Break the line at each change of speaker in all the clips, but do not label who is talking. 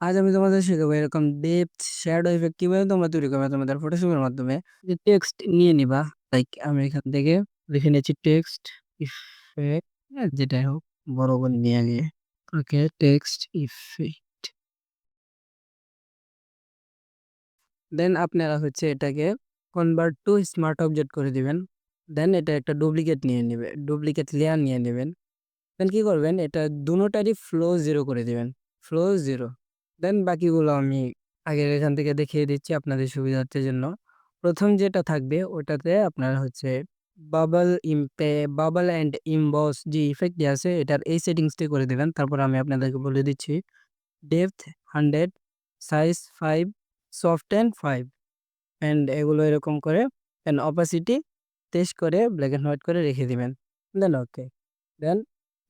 আজ আমি তোমাদের শেখাবো এরকম ডেপথ শ্যাডো ইফেক্ট কীভাবে তোমরা তৈরি করবে তোমাদের ফটোশপের মাধ্যমে। যে টেক্সট নিয়ে নিবা লাইক আমি এখান থেকে লিখে নিয়েছি টেক্সট ইফেক্ট যেটাই হোক, বড় করে নিয়ে গিয়ে ওকে টেক্সট ইফেক্ট দেন আপনারা হচ্ছে এটাকে কনভার্ট টু স্মার্ট অবজেক্ট করে দিবেন। দেন এটা একটা ডুপ্লিকেট নিয়ে নেবে ডুপ্লিকেট লেয়ার নিয়ে নেবেন। দেন কি করবেন, এটা দুটোটারই ফ্লো জিরো করে দিবেন। ফ্লো জিরো দেন বাকিগুলো আমি আগের এখান থেকে দেখিয়ে দিচ্ছি আপনাদের সুবিধার্থের জন্য। প্রথম যেটা থাকবে ওটাতে আপনার হচ্ছে বাবল ইম্পে বাবল অ্যান্ড ইমবস যে ইফেক্টটি আছে এটার এই সেটিংসটি করে দেবেন। তারপর আমি আপনাদেরকে বলে দিচ্ছি depth hundred size five soft and five and এগুলো এরকম করে অ্যান্ড অপাসিটি টেস্ট করে ব্ল্যাক অ্যান্ড হোয়াইট করে রেখে দিবেন। দেন ওকে দেন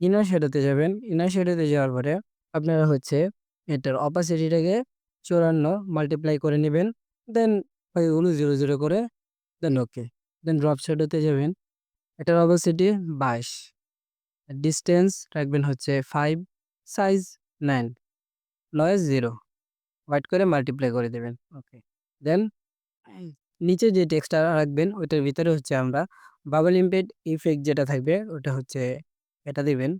ইনার শেডোতে যাবেন। ইনার শেডোতে যাওয়ার পরে আপনারা হচ্ছে এটার অপাসিটিটাকে চুরান্ন মাল্টিপ্লাই করে নেবেন দেন ওইগুলো জিরো জিরো করে দেন ওকে দেন ড্রপ শেডোতে যাবেন। এটার অপাসিটি বাইশ ডিস্টেন্স রাখবেন হচ্ছে five size nine noise zero white করে মাল্টিপ্লাই করে দেবেন ওকে দেন নিচে যে টেক্সটটা রাখবেন, ওইটার ভিতরে হচ্ছে আমরা বাবল ইম্পেড ইফেক্ট যেটা থাকবে, ওটা হচ্ছে এটা দিবেন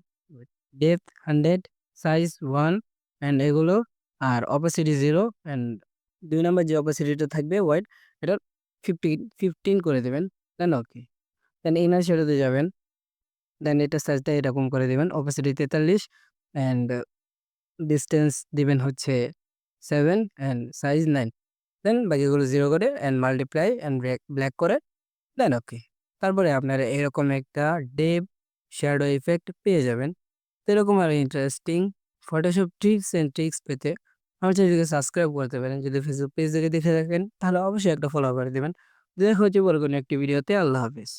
depth hundred size one and এগুলো, আর অপাসিটি জিরো অ্যান্ড দুই নাম্বার যে অপাসিটিটা থাকবে হোয়াইট এটা ফিফটিন ফিফটিন করে দেবেন দেন ওকে দেন ইনার শেডোতে যাবেন দেন এটা সাইজটা এরকম করে দেবেন অপাসিটি তেতাল্লিশ অ্যান্ড ডিস্টেন্স দিবেন হচ্ছে seven and size nine then বাকিগুলো জিরো করে and multiply and black black করে দেন ওকে তারপরে আপনারা এরকম একটা ডেপ শ্যাডো ইফেক্ট পেয়ে যাবেন। এরকম আর interesting Photoshop tricks and tricks পেতে আমার চ্যানেলকে সাবস্ক্রাইব করতে পারেন। যদি ফেসবুক পেজ থেকে দেখে থাকেন, তাহলে অবশ্যই একটা ফলো করে দেবেন। দেখা হচ্ছে বড় কোনো একটি ভিডিওতে আল্লাহ হাফিজ।